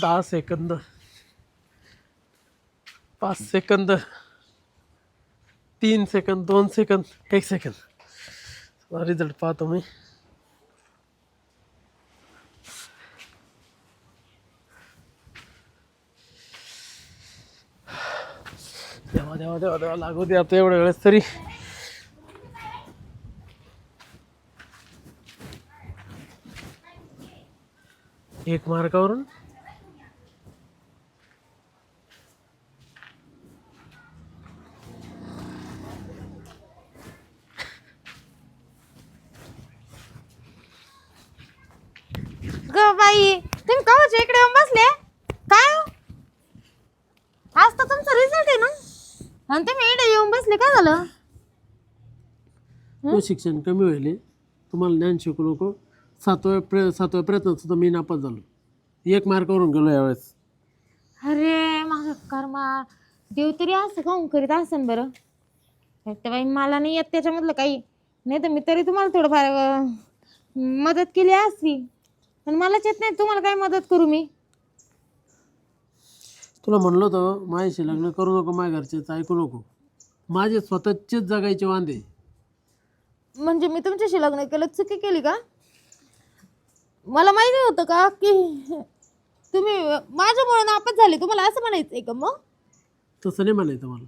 दहा सेकंद. पाच सेकंद. तीन सेकंद दोन सेकंद एक सेकंद. रिझल्ट पाहतो मी. देवा देवा देवा देवा लागू दे आता एवढ्या वेळेस तरी. एक मार्कावरून ग बाई तुम्ही कवाच्या इकडे येऊन बसले? काय हो? आज तर तुमचा रिझल्ट आहे ना? आणि तुम्ही इकडे येऊन बसले काय झालं? तो शिक्षण कमी होईल. तुम्हाला ज्ञान शिकू नको. सातव्या प्र सातव्या प्रयत्नात सुद्धा मी नापास झालो. एक मार्कावरून गेलो यावेळेस. अरे माझा कर्मा. देव तरी असं काऊन करीत असन बरं. फक्त बाई मला नाही येत त्याच्यामधलं काही. नाही तर मी तरी तुम्हाला थोडंफार अं, मदत केली असती. पण मलाच येत नाही. तुम्हाला काय मदत करू मी? तुला म्हणलं होतं माझ्याशी लग्न करू नको माझ्या घरचेच ऐकू नको. माझे स्वतःचेच जगायचे वांदे. म्हणजे मी तुमच्याशी लग्न केलं चुकी केली का? मला माहिती होतं का की तुम्ही माझ्यामुळे नापास झाले. तुम्हाला असं म्हणायचंय का मग? तसं नाही म्हणायचं मला.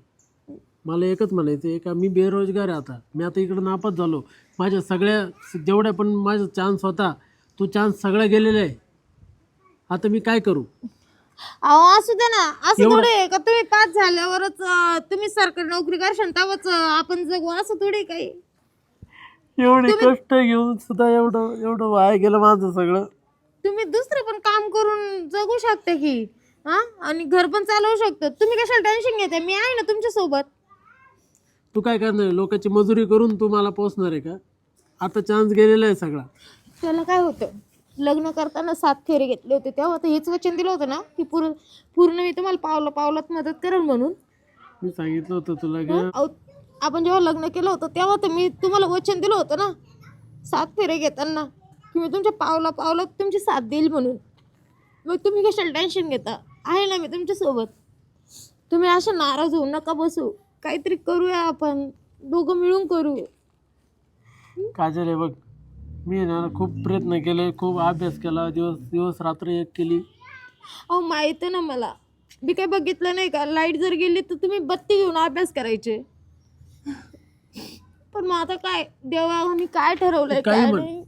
मला एकच म्हणायचं आहे का मी बेरोजगार आहे आता. मी आता इकडं नापास झालो. माझ्या सगळ्या जेवढ्या पण माझा चान्स होता तो चान्स सगळा गेलेला आहे. आता मी काय करू? अहो असू दे ना. असं एवढं- थोडे आहे का? तुम्ही पास झाल्यावरच अं, तुम्ही सरकारी नोकरी करशाल तेव्हाच अं, आपण जगू. असं थोडी काही. एवढे कष्ट घेऊन सुद्धा एवढं एवढं वाया गेलं माझं सगळं. तुम्ही दुसरं पण काम करून जगू शकता की हा आणि घर पण चालवू शकता. तुम्ही कशाला टेन्शन घेते मी आहे ना तुमच्यासोबत तू काय करणार आहे? लोकांची मजुरी करून तू मला पोचणार आहे का? आता चान्स गेलेला आहे सगळा. त्याला काय होतं? लग्न करताना सात फेरे घेतले होते. तेव्हा तर हेच वचन दिलं होतं ना की पूर्ण पूर्ण मी तुम्हाला पावलं पावलात मदत करेल म्हणून. मी सांगितलं होतं तुला की अहो, आपण जेव्हा लग्न केलं होतं तेव्हा तर मी तुम्हाला वचन दिलं होतं ना सात फेरे घेताना की मी तुमच्या पावला पावलात तुमची साथ देईल म्हणून. मग तुम्ही कशाला टेन्शन घेता? आहे ना मी तुमच्यासोबत. तुम्ही अशा नाराज होऊ नका बसू. काहीतरी करूया आपण. दोघं मिळून करू काजल आहे बघ मी ना खूप प्रयत्न केले खूप अभ्यास केला दिवस दिवस रात्र एक केली. अहो माहीत आहे ना मला. मी काय बघितलं नाही का? लाइट जर गेली तर तुम्ही बत्ती घेऊन अभ्यास करायचे. पण मग आता काय? देवानी काय ठरवलंय? काय म्हण. नाही.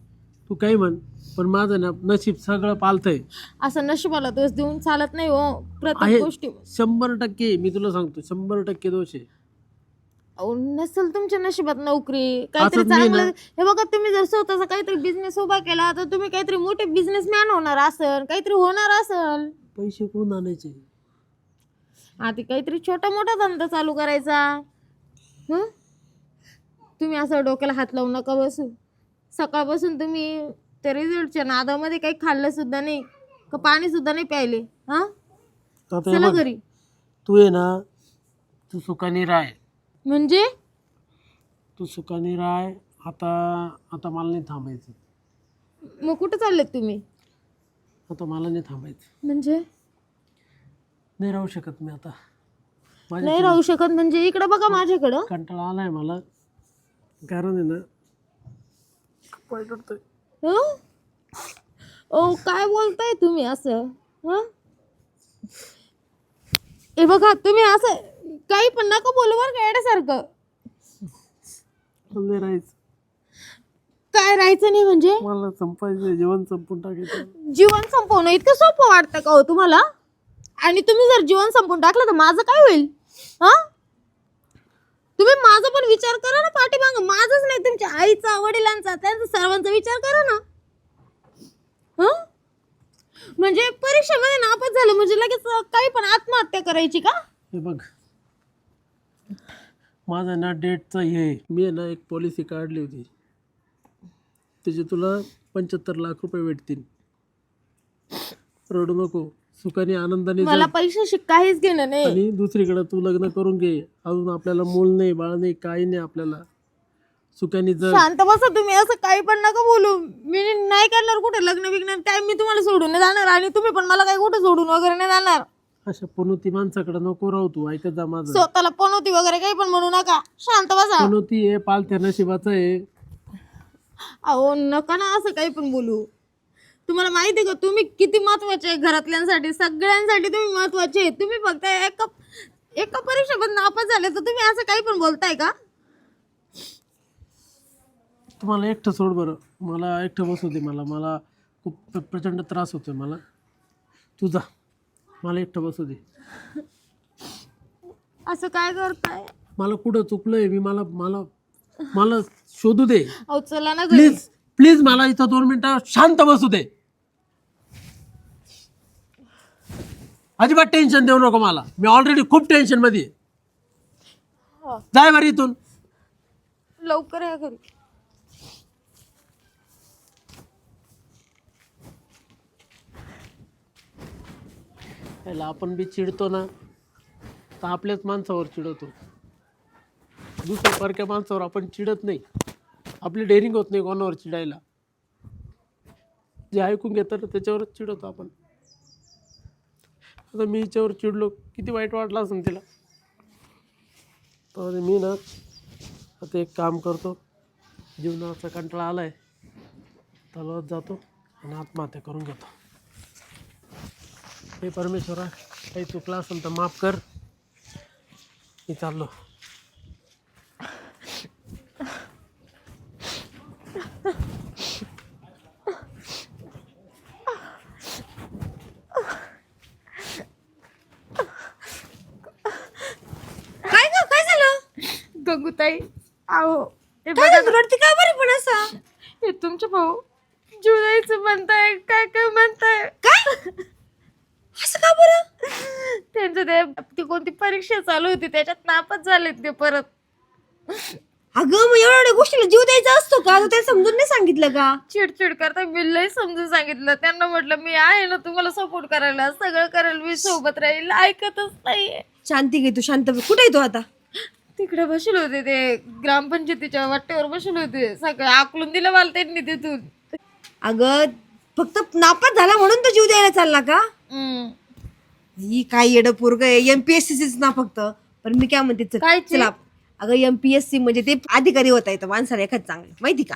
तू काही म्हण. पण माझं ना नशीब सगळं पालतंय. असं नशिबाला दोष देऊन चालत नाही हो. आहे प्रत्येक गोष्टी. शंभर टक्के मी तुला सांगतो शंभर टक्के दोष आहे. अहो नसेल तुमच्या नशिबात नोकरी. काहीतरी असंच नाही ना. चांगलं हे बघा तुम्ही जर स्वतःचा काहीतरी बिझनेस उभा केला तर तुम्ही काहीतरी मोठे बिझनेसमॅन होणार असल काहीतरी होणार असल. पैसे कोण आणायचे? आधी काहीतरी छोटा मोठा धंदा चालू करायचा. हं? तुम्ही असं डोक्याला हात लावू नका बसू. सकाळपासून तुम्ही त्या रिझल्टच्या नादामध्ये काही खाल्लं सुद्धा नाही का पाणी सुद्धा नाही प्यायले. हा? आता हे चला बघ, घरी. तू आहे ना तू सुखाने राय म्हणजे? तू सुखाने राय आता आता मला नाही थांबायचं. मग कुठं चाललेत तुम्ही? आता मला नाही थांबायचं. म्हणजे? नाही राहू शकत मी आता. माझ्या नाही राहू शकत म्हणजे इकडं बघा माझ्याकडं. कंटाळा आलाय मला. कारण आहे ना हं? ओ काय बोलताय तुम्ही असं? हं? हे बघा तुम्ही असं काही पण नका बोलू बरं का मला नाही राहायचं. काय राहायचं नाही म्हणजे? मला संपायचं जीवन संपून टाकायचं जीवन संपवणं इतकं सोपं वाटतं का हो तुम्हाला? आणि तुम्ही जर जीवन संपवून टाकलं तर माझं काय होईल? हा? तुम्ही माझा पण विचार करा ना पाठीमाग. माझंच नाही तुमच्या आईचा वडिलांचा त्यांचा सर्वांचा विचार करा ना. हं? म्हणजे परीक्षेमध्ये नापास झालं म्हणजे लगेच काही पण आत्महत्या करायची का? हे बघ माझं ना डेटचं हे. मी ना एक पॉलिसी काढली होती. त्याचे तुला पंच्याहत्तर लाख रुपये भेटतील. रडू नको. सुखाने आनंदाने मला जग. पैशाशी काहीच घेणं नाही. आणि दुसरीकडे तू लग्न करून घे. अजून आपल्याला मूल नाही बाळ नाही काही नाही आपल्याला. सुक्यानी जग. शांत बसा तुम्ही. असं काही पण नका बोलू. मी नाही करणार कुठे लग्न बिग्न काय मी तुम्हाला सोडून नाही जाणार आणि तुम्ही पण मला काही कुठे सोडून वगैरे नाही जाणार. अशा पनोती माणसाकडे नको राहू तू ऐकत जा माझं. स्वतःला पनवती वगैरे काही पण म्हणू नका. शांत बसा. पनोती आहे पालत्या नशिबाचं आहे. अहो नका ना असं काही पण बोलू. तुम्हाला माहिती आहे का तुम्ही किती महत्त्वाचे आहे घरातल्यांसाठी सगळ्यांसाठी तुम्ही महत्त्वाचे आहे. तुम्ही फक्त एका एका परीक्षेमध्ये नापास झाले तर तुम्ही असं काही पण बोलताय का? तुम्हाला एकटं सोड बरं. मला एकटं बसू दे मला मला खूप प्र- प्रचंड त्रास होतोय मला. तू जा. मला एकटं बसू दे. असं काय करताय? मला कुठं चुकलंय मी मला मला मला शोधू दे. अहो चला ना घरी. प्लीज प्लीज मला इथं दोन मिनिटं शांत बसू दे. अजिबात टेन्शन देऊ नको मला. मी ऑलरेडी खूप टेन्शनमध्ये आहे. हा, जाय बरं इथून. लवकर या घरी. त्याला आपण बी चिडतो ना तर आपल्याच माणसावर चिडवतो दुसऱ्या परक्या माणसावर आपण चिडत नाही. आपली डेअरिंग होत नाही कोणावर चिडायला. जे ऐकून घेतात ना त्याच्यावरच चिडवतो आपण. आता मी हिच्यावर चिडलो किती वाईट वाटला असेल तिला. तर मी ना आता एक काम करतो. जीवनाचा कंटाळा आला आहे तलावात जातो आणि आत्महत्या करून घेतो. हे परमेश्वरा काही चुकला असेल तर माफ कर. मी चाललो. काय ग काय झालं? गंगूताई आहो हे बघा रडते का बरं पण असं? हे तुमचे भाऊ जुदाईचं म्हणताय काय काय म्हणताय? काय? का बरं? त्यांचं ते ती कोणती परीक्षा चालू होती त्याच्यात नापास झाले ते परत. अगं मग एवढ्या गोष्टीला जीव द्यायचा असतो का? ते समजून नाही सांगितलं का? चिडचिड करता मी लय समजून सांगितलं. त्यांना म्हटलं मी आहे ना तुम्हाला सपोर्ट करायला सगळं करायला मी सोबत राहील ऐकतच नाहीये. शांती घे तू शांत बस. कुठे आहे तू आता? तिकडे बसले होते ते ग्रामपंचायतीच्या वाटेवर बसले होते. सगळं आकलून दिलं मला त्यांनी तिथून. अगं फक्त नापास झाला म्हणून तो जीव द्यायला चालला का? हम्म. ही काय येडं पोरग आहे. एमपीएससीच ना फक्त. पण मी काय म्हणते चल, काय ते? चला. अगं एमपीएससी म्हणजे ते अधिकारी होता येतं माणसाला एखाद चांगलं. माहिती का?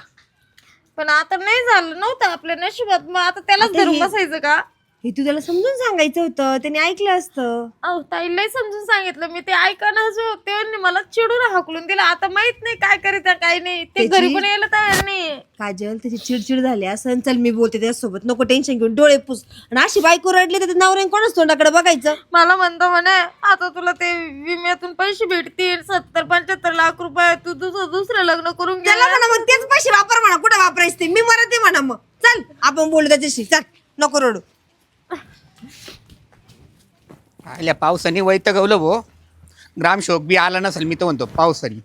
पण आता नाही झालं नव्हतं आपल्या नशिबात. मग आता त्यालाच आता धरून हे- बसायचं का? हे तू त्याला समजून सांगायचं होतं त्याने ऐकलं असतं. अहो ताईलाही समजून सांगितलं मी. ते ऐकायला जो त्यांनी मला चिडून हाकलून दिलं. आता माहीत नाही काय करीत काय नाही. ते त्याची- घरी पण यायला तयार नाही काजल त्याची चिडचिड झाली. असं चल मी बोलते त्याच्यासोबत नको टेन्शन घेऊन डोळे पुस. आणि अशी बायको रडली तर नवऱ्याने कोणाच तोंडाकडे बघायचं? मला म्हणतो म्हणे आता तुला ते विम्यातून पैसे भेटतील. सत्तर पंच्याहत्तर लाख रुपये. तू तुझं दुसरं लग्न करून त्याला म्हणा मग तेच पैसे वापर म्हणा. कुठं वापरायचे ते? मी मरते म्हणा मग. चल आपण बोलू त्याच्याशी. चल नको रडू. आल्या पावसाने वैतगवलं भो. ग्रामशोक बी आला नसेल मी तर म्हणतो पावसाने.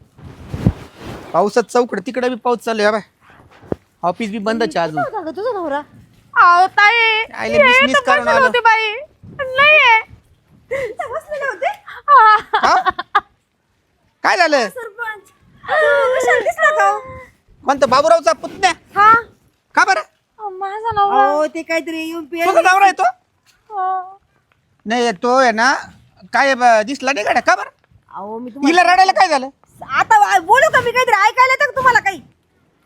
पावसात चौकड तिकडे बी पाऊस चालू आहे बाय. ऑफिस बी बंदच आहे अजून. का गं तुझा नवरा. अहो ताई आईले हे business तर करून बसले आलो. होते बाई नाहीये बसलेले होते हा. हा? काय झालं? सरपंच तू विशाल दिसला का हो? म्हणतो बाबूरावचा पुतण्या. हा. का बरं? अहो, माझा नवरा. अहो ते काहीतरी युपीएस तुझा नवरा आहे तो? हा. नाही तो आहे ना काय ब- दिसला नाही गाड्या का बरं? अहो मी हिला रडायला काय झालं? आता वा- बोलू का मी काहीतरी ऐकायला येतं का तुम्हाला काही?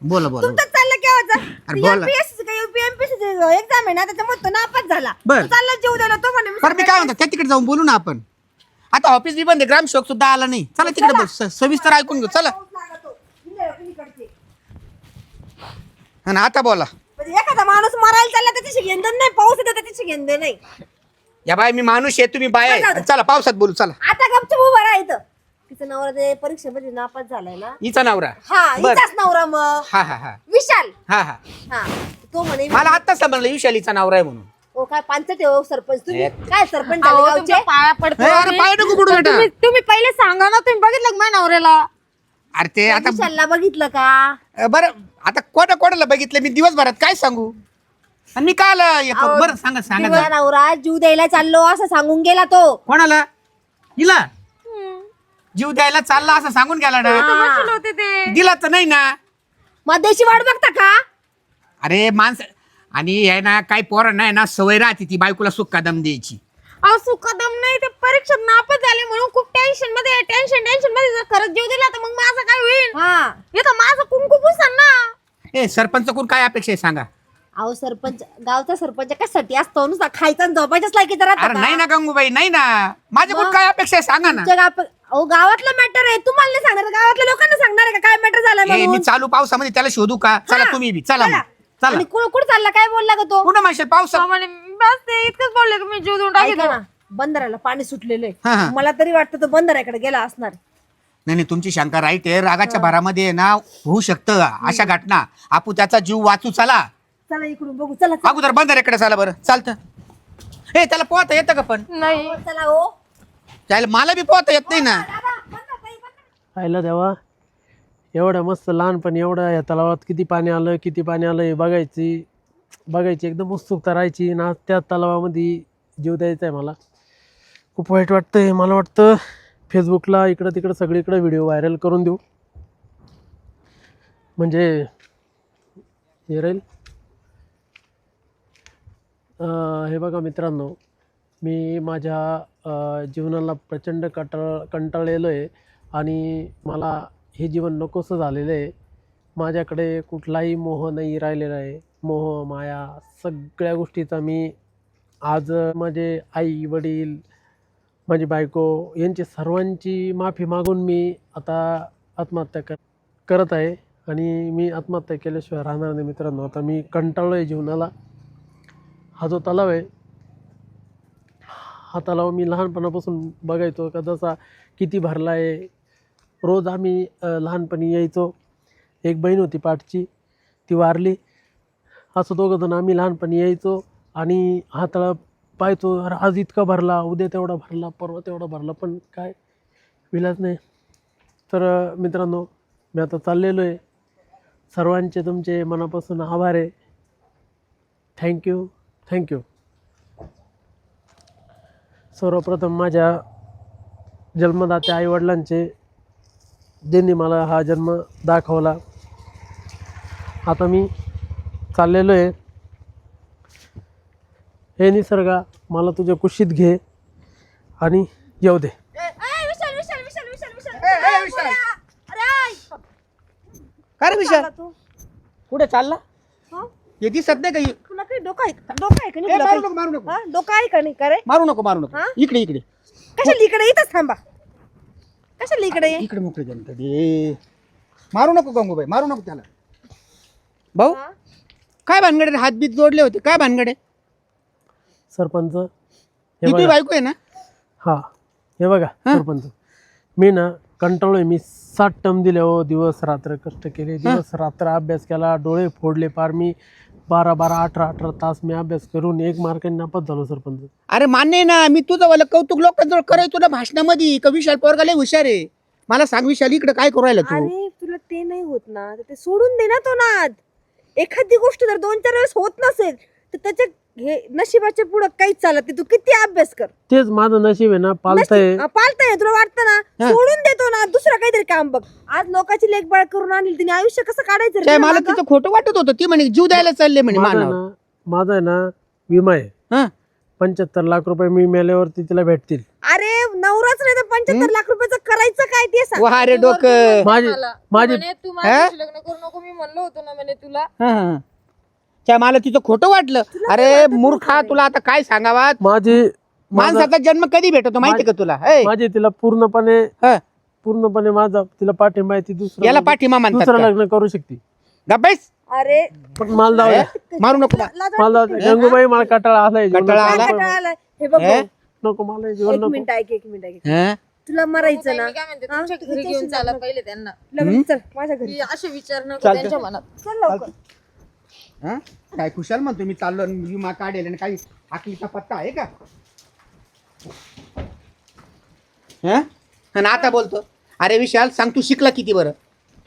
बोला बोला तुमचं चाललं केव्हाचं? अरे बोला. युपीएससी का युपीएमपीसी एक्झाम आहे ना त्याच्यामुळे तो नापास झाला. बर. चालला जीव द्यायला तो म्हणे मी बरं मी काय म्हणतो त्या तिकडे जाऊन बोलू ना आपण. आता ऑफिस बी बंद आहे ग्रामशोक सुद्धा आला नाही. चला तिकडे बस स- सविस्तर ऐकून घेऊ चला. पाऊस लागतो. इकडे- इकडचे. आणि आता बोला. म्हणजे एखादा माणूस मरायला चालला त्याच्याशी घेणं नाही पाऊस येतो त्याच्याशी घेणं नाही. या बाय मी माणूस आहे तुम्ही बाय. आहे. चला पावसात बोलू चला. आता गपचूप उभा राहायचं तिचा नवरा ते परीक्षेमध्ये नापास झालाय ना. हिचा नवरा. हा बर. हिचाच नवरा मग. हा हा हा. विशाल. हा हा. हा तो म्हणे मला आत्ता समजलं युशालीचा नवरा आहे म्हणून. ओ काय पांचट हो सरपंच. तुम्ही. काय सरपंच अहो, झाले तुमच्या गावचे? पाया पडतो. ए, अरे पाय नको बुडू बेटा. तुम्ही तुम्ही पहिले सांगा ना तुम्ही बघितलं का माझ्या नवऱ्याला? अरे ते आता विशालला बघितलं का? बरं आता कोणा कोणाला बघितलं? मी दिवसभरात काय सांगू? आणि मी हे करू? बरं सांगा सांगा तिचा जरा. नवरा जीव द्यायला चाललो असं सांगून गेला तो. कोणाला? हिला? जीव द्यायला चालला असं सांगून गेला ना? बसले होते ते. दिला तर नाही ना? मध्याची वाट बघता का? अरे माणसं आणि हे ना काही पोरं नाही ना सवय राहते ती बायकोला सुक्का दम द्यायची. अहो सुखदम नाही ते परीक्षेत नापास झाले म्हणून खूप टेन्शनमध्ये टेन्शन टेन्शनमध्ये जर खरंच जीव दिला तर मग माझं काय होईल? हा. इथं माझं कुंकू पुसन ना. ए सरपंच कोण काय अपेक्षा आहे सांगा? अहो सरपंच गावचा सरपंच कशासाठी असतो? नुसता खायचा आणि झोपायच्याच अरे राहतो नाही ना. गंगूबाई नाही ना. माझ्याकडून काय अपेक्षा आहे सांगा ना. अहो गावातलं मॅटर आहे. तुम्हाला नाही सांगणार. गावातल्या लोकांना सांगणार आहे का? काय मॅटर झालं ए, मी म्हणून? चालू पावसामध्ये त्याला शोधू का? चला हा, तुम्ही बी चला मग. चला. आणि कुठं कुठं चालला? काय बोलला का तो? पुन्हा म्हणशील? पावसा म्हणे बस ते इतकंच बोलले की मी जीव देऊन ऐका टाकेल ना. बंदराला पाणी सुटलेलं हा, हा. आहे मला तरी वाटतं तो बंदराकडे गेला असणार. नाही नाही तुमची शंका राईट आहे. रागाच्या भरामध्ये आहे ना होऊ शकतं. अशा घटना. आपू त्याचा जीव वाचू चला. चला इकडून बघू चला चला. अगोदर बंदरेकडे चला बरं. चालतं. हे त्याला पोहता येतं का पण? नाही. चला हो. त्याला मला बी पोहता येत नाही ना. पाहिलं देवा. एवढं मस्त लहानपणी एवढं या तलावात किती पाणी आलं किती पाणी आलं हे बघायची. बघायची एकदम उत्सुकता राहायची. ना त्या तलावामध्ये जीव द्यायचा आहे मला. खूप वाईट वाटतं मला वाटतं. फेसबुकला इकडं तिकडं सगळीकडे व्हिडिओ व्हायरल करून देऊ. म्हणजे हे राहील. हे बघा मित्रांनो मी माझ्या जीवनाला प्रचंड कंटाळ कंटाळलेलो आहे आणि मला हे जीवन नकोसं झालेलं आहे माझ्याकडे कुठलाही मोह नाही राहिलेला आहे. मोह माया सगळ्या गोष्टीचा मी आज माझे आई वडील माझी बायको यांची सर्वांची माफी मागून मी आता आत्महत्या कर करत आहे आणि मी आत्महत्या केल्याशिवाय राहणार नाही मित्रांनो. आता मी कंटाळलो आहे जीवनाला. हा जो तलाव आहे हा तलाव मी लहानपणापासून बघायचो का जसा किती भरला आहे. रोज आम्ही लहानपणी यायचो. एक बहीण होती पाठची ती वारली. असं दोघंजण आम्ही लहानपणी यायचो आणि हा तलाव पाहायचो आज इतका भरला उद्या तेवढा भरला परवा तेवढा भरला पण काय विलाच नाही. तर मित्रांनो मी आता चाललेलो आहे. सर्वांचे तुमचे मनापासून आभार आहे. Thank you thank you. सर्वप्रथम माझ्या जन्मदात्या आईवडिलांचे ज्यांनी मला हा जन्म दाखवला आता मी चाललेलो आहे. हे निसर्गा मला तुझ्या कुशीत घे आणि येऊ दे. विशाल विशाल विशाल विशाल विशाल अरे काय रे विशाल? तू? कुठे चालला? हा? दिसत नाही काही तुला काही डोकं आहे का? डोकं आहे का नाही ए, तुला मारू? नको मारू नको. हा? डोकं आहे का नाही का रे मारू नको मारू नको. हा? इकडे इकडे. कशाला इकडे? इथंच थांबा. कशाला इकडे? ये? इकडे मोकळे जनता दे मारू नको गंगूबाई. मारू नको त्याला. भाऊ हा? काय भानगडे हातबीत जोडले होते? काय भानगडे? सरपंच हे ही तुझी बघा. बायको आहे ना? हा हे बघा हा? सरपंच. मी ना कंटाळलोय. मी सात टर्म दिले हो. दिवस रात्र कष्ट केले. दिवस रात्र अभ्यास केला. डोळे फोडले पार. मी बारा बारा अठरा अठरा तास मी अभ्यास करून एक मार्काने नापास झालो सरपंच. अरे मान्य आहे ना मी तुझं वाला कौतुक लोकांजवळ करायचो ना भाषणामध्ये. का विशाल पोरगा लय हुशार आहे. मला सांग विशाल इकडे काय करू राहिला तू? अरे तुला ते नाही होत ना. तर ते सोडून दे ना तो नाद. एखादी गोष्ट जर दोन चार वेळेस होत नसेल तर त्याच्या हे नशिबाच्या पुढे काहीच चालत नाही. तू किती अभ्यास कर. तेच माझं नशीब आहे ना पालतंय. हा, पालतंय तुला वाटतं ना. सोडून देतो ना दुसरं काहीतरी काम बघ. आज लोकांची लेखबाळ करून आणली तिने आयुष्य कसं काढायचं रे? काय मला मागं? तिचं खोटं वाटत होतं. ती म्हणे जीव द्यायला चालले म्हणे माझा ना माझा आहे ना विमा आहे. हा. पंच्याहत्तर लाख रुपये मी मेल्यावरती तिला भेटतील. अरे नवराच नाही तर पंच्याहत्तर लाख रुपयाचं करायचं काय ते सांग. रे डोकं. माझी माझी म्हणे तू माझ्याशी लग्न करू नको मी म्हणलो होतो ना म्हणे तुला. हा, हा. त्या मला तिचं खोटं वाटलं अरे मूर्खा तुला आता काय सांगावा माझी माणसाचा जन्म कधी भेटतो माहिती का तुला ए, माझी तिला पूर्णपणे हा. पूर्णपणे माझा तिला पाठिंबा आहे ती दुसरं याला पाठिंबा म्हणतात दुसरं का? लग्न करू शकते गप्पाईस अरे पण मला जाऊ. मारू नको लाज मला. गंगूबाई मला कटाळा आलाय कंटाळा. आला? वाटतं काय आलाय? हे बघ हे? भाऊ, नको मला हे जीवन एक नको मिनिट ऐक एक मिनिट ऐक हा? तुला मरायचं ना मी काय म्हणते हा? तुमच्या घरी घेऊन चाला पहिले त्यांना चल माझ्या घरी असे विचार नको. त्यांच्या मनात चल लवकर हा? काय खुशाल म्हणतो मी चाललो आणि विमा काढेल आणि काही आखलीचा पत्ता आहे का? हा? आणि आता बोलतो. अरे विशाल सांग तू शिकला किती बरं?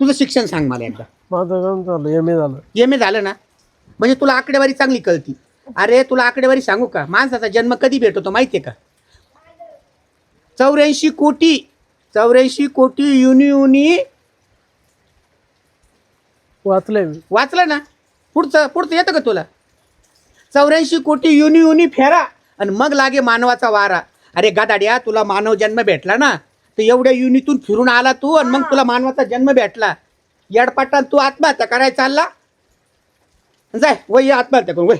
तुझं शिक्षण सांग मला एकदा. माझं काम झालं एम ए झालं. एम ए झालं ना? म्हणजे तुला आकडेवारी चांगली कळती. अरे तुला आकडेवारी सांगू का? माणसाचा जन्म कधी भेटतो माहितीये का? चौऱ्याऐंशी कोटी चौऱ्याऐंशी कोटी युनी युनी वाचलंय मी. वाचलं ना? पुढचं पुढचं येतं का तुला? चौऱ्याऐंशी कोटी युनी युनी फेरा आणि मग लागे मानवाचा वारा. अरे गादाड्या तुला मानव जन्म भेटला ना? तर एवढ्या युनीतून फिरून आला तू आणि मग तुला मानवाचा जन्म भेटला. येडपाटात तू आत्महत्या करायला चालला? जाय वय ये आत्महत्या करून वय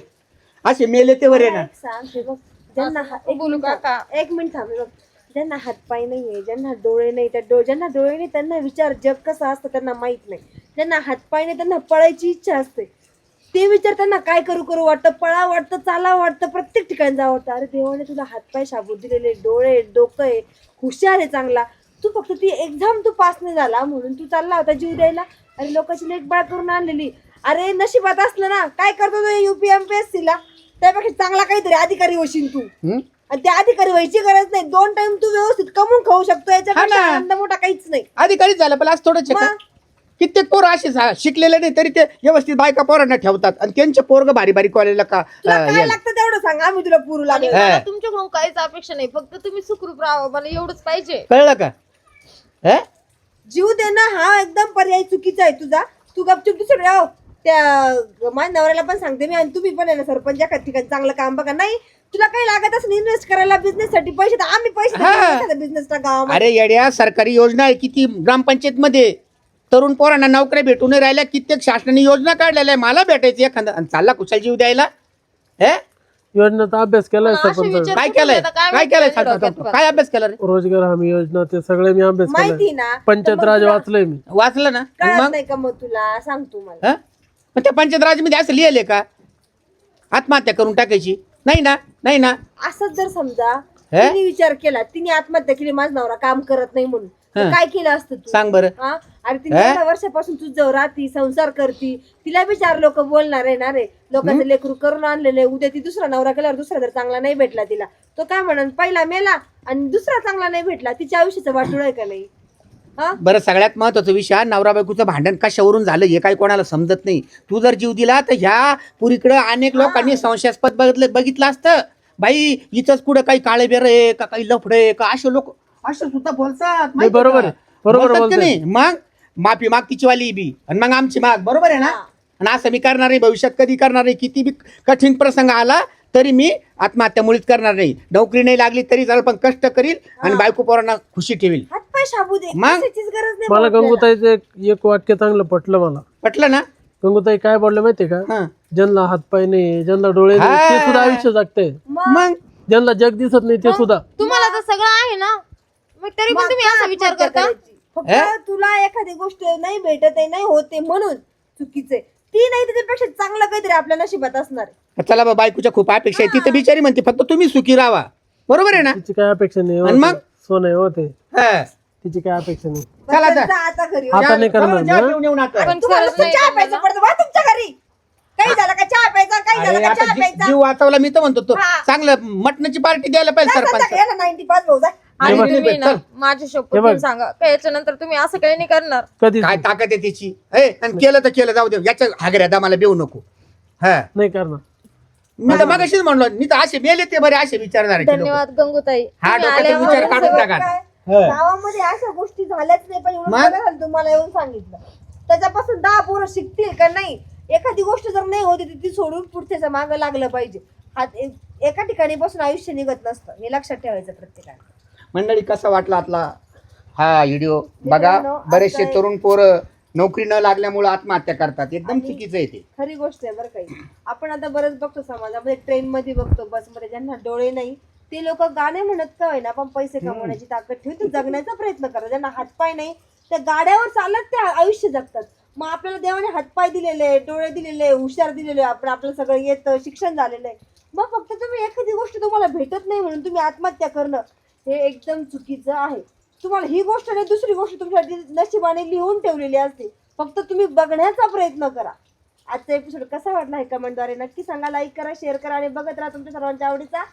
असे मेले ते वर ना. एक सांग हे बघ ज्यांना हा- एक बोलू मिनिट काका. थांब, एक मिनिट थांब हे बघ. ज्यांना हातपाय नाहीये ज्यांना डोळे नाही त्या डो ज्यांना डोळे नाही त्यांना विचार जग कसं असतं त्यांना माहीत नाही. ज्यांना हातपाय नाही त्यांना पळायची इच्छा असते. ते विचार त्यांना काय करू करू वाटतं पळा वाटतं चाला वाटतं प्रत्येक ठिकाणी जावं वाटतं अरे देवाने तुला हातपाय शाबूत दिलेले डोळे डोकं आहे हुशार आहे चांगला तू फक्त ती एक्झाम तू पास नाही झाला म्हणून तू चालला होता जीव द्यायला अरे लोकांची लेख बाळ करून आणलेली अरे नशिबात असलं ना काय करतो तो युपीएमपीएससी ला त्यापेक्षा चांगला काहीतरी अधिकारी होशील तू? आणि त्या अधिकारी व्हायची गरज नाही दोन टाइम तू व्यवस्थित कमवून खाऊ शकतो. आनंद मोठा काहीच नाही अधिकारीच झालं पण आज? मग? कित्येक पोरं असे झा- शिकलेले नाही तरी ते व्यवस्थित बायका पोरांना ठेवतात. आणि त्यांचे पोरग भारी भारी कॉलेजला का तुला अं, काय याला. लागतं तेवढं सांग आम्ही तुला पुरू आणि लागेल मला हा. तुमच्याकडून काहीच अपेक्षा नाही फक्त तुम्ही सुखरूप राहावं मला एवढंच पाहिजे. कळलं का? हे? जीव देणं हा एकदम पर्याय चुकीचा आहे तुझा. तू गपचूप दुसरं राह. त्या माझ्या नवऱ्याला पण सांगते मी आणि तुम्ही पण आहे ना सरपंच एका ठिकाणी चांगलं काम बघा. नाही तुला काही लागत असेल इन्व्हेस्ट करायला बिझनेस साठी पैसे तर आम्ही हा. पैसे बिझनेस गावामध्ये अरे येड्या सरकारी योजना आहे किती? ग्रामपंचायत मध्ये तरुण पोरांना नोकऱ्या भेटून नाही राहिल्या. कित्येक शासनाने योजना काढलेल्या आहे मला भेटायचं एखादा. आणि चालला कुशल जीव द्यायला. हे? योजनेचा अभ्यास केलाय असे सरपंच. विचार- काय केलंय? काय केलंय माझ्या सांग, सांग, डोक्यात काय अभ्यास केला रे? रोजगार हमी योजना ते सगळे मी अभ्यास माहिती केलाय ना पंचायत राज वाचलंय मी. वाचलं ना? आणि कळत मग? नाही का मग तुला? सांग तू मला. हं? मग त्या पंचायत राजमध्ये असं लिहिले का? आत्महत्या करून टाकायची. नाही ना? नाही ना? असंच जर समजा हे? तिने विचार केला तिने आत्महत्या केली माझा नवरा काम करत नाही म्हणून. तर हं. काय केलं असतं तू? सांग बरं. हा? हे? एवढ्या वर्षापासून तू जवळ राहती संसार करती. तिला बी चार लोक बोलणार आहे ना रे. लोकांचं लेकरू करून आणलेलं उद्या ती दुसरा नवरा केल्यावर दुसरा जर चांगला नाही भेटला तिला तो काय म्हणन पहिला मेला आणि दुसरा चांगला नाही भेटला. तिच्या आयुष्याचं वाटूळ आहे का नाही? हा? बरं सगळ्यात महत्त्वाचा विषय हा नवरा बायकोचं भांडण कशावरून झालं हे काही कोणाला समजत नाही. तू जर जीव दिला तर ह्या पुरीकडं अनेक लोकांनी संशयास्पद बघितलं बघितलं असतं. बाई इथंच कुठं काही काळे बेर आहे का काही लफडे आहे का? असे लोक असे सुद्धा बोलतात माहिती बरोबर का? बरोबर बोलतात का बोलताय. नाही? मग माफी माग तिची वाली बी. आणि मग आमची माग बरोबर आहे ना? आणि असं मी करणार नाही भविष्यात कधी करणार नाही किती बी कठीण प्रसंग आला तरी मी आत्महत्या मुळीच करणार नाही. नोकरी नाही लागली तरी चालेल पण कष्ट करील आणि बायको पोरांना खुशी ठेवील. हात पाय शाबू दे. मग? कशाचीच गरज नाही मला भाऊ आपल्याला. गंगूताईचं एक एक वाक्य चांगलं पटलं मला. पटलं ना? गंगूताई काय बोललं माहितीये का? हा. ज्यांना हातपाय नाही ज्यांना डोळे नाही ते. सुद्धा आयुष्य जगते मग? ज्यांना जग दिसत नाही ते सुद्धा. तुम्हाला तर सगळं आहे ना? मग तरी पण तुम्ही असा विचार करता? करायची? फक्त तुला एखादी गोष्ट नाही भेटत आहे नाही होते म्हणून चुकीचे ती नाही त्याच्यापेक्षा चांगलं काहीतरी आपल्या नशिबात असणार आहे. चला बा बायकोच्या खूप अपेक्षा आहे तिथं बिचारी म्हणते फक्त तुम्ही सुखी राहा बरोबर आहे ना तिची काय अपेक्षा नाही आणि हो मग? ते. सोनं आहे हो ते हा. तिची काय अपेक्षा नाही चला आता. घरी आता नाही करणार चला, ना? जेवून येऊन आता. पण तुम्हाला खरंच नाही चहा करणार प्यायचं पडतं वा तुमच्या घरी काही झालं का चहा प्यायचा काही झालं अरे का आता चहा जी- प्यायचा जीव वाचवला मी तर म्हणतो तो हा. चांगलं मटणाची पार्टी द्यायला पाहिजे सरपंच नाईन्टी पाच भाऊ जा आणि बघ, तुम्ही ना चल. माझ्या हे बघ. सांगा. का याच्यानंतर तुम्ही असं काही नाही करणार. कधीच काय. ताकद आहे त्याची? ए, आणि केलं तर केलं जाऊ दे. याच्या हागऱ्या दामाला बेऊ नको. हा. नाही करणार. मी तर मगाशीच म्हणलो मी तर असे मेले ते बरे असे विचारणार धन्यवाद गंगूताई. हा तुम्ही डोक्याचा आल्यावर विचार काढून टाका? हा. गावामध्ये अशा गोष्टी झाल्याच नाही पण एवढं मग? बरं झालं तुम्हाला येऊन सांगितलं. त्याच्यापासून दहा पोरं शिकतील का नाही? एखादी गोष्ट जर नाही होती तर ती सोडून पुढच्याच्या मागं लागलं पाहिजे. हात एका ठिकाणी बसून आयुष्य निघत नसतं हे लक्षात ठेवायचं प्रत्येकाने मंडळी कसा वाटला आपला हा व्हिडिओ बघा मित्रांनो, बरेचसे आता- तरुण पोरं नोकरी न लागल्यामुळे आत्महत्या करतात. एकदम आणि- चुकीचं आहे ते. खरी गोष्ट आहे बरं काही आपण आता बरंच बघतो समाजामध्ये ट्रेन मध्ये बघतो बसमध्ये ज्यांना डोळे नाही ते लोक गाणे म्हणत का होईना पण पैसे कमवण्याची ताकद ठेवून ते जगण्याचा प्रयत्न करतात. ज्यांना हातपाय नाही त्या गाड्यावर चालत ते आयुष्य जगतात. मग आपल्याला देवाने हातपाय दिलेले डोळे दिलेले हुशार दिलेले आपण आपलं सगळं येतं शिक्षण झालेलं आहे. मग फक्त तुम्ही एखादी गोष्ट तुम्हाला भेटत नाही म्हणून तुम्ही आत्महत्या करणं हे एकदम चुकीचं आहे. तुम्हाला ही गोष्ट नाही दुसरी गोष्ट तुमच्या नशिबाने लिहून ठेवलेली असते. फक्त तुम्ही बघण्याचा प्रयत्न करा. आजचा एपिसोड कसा वाटला हे कमेंटद्वारे नक्की सांगा. लाईक करा शेअर करा आणि बघत राहा तुमच्या सर्वांच्या आवडीचा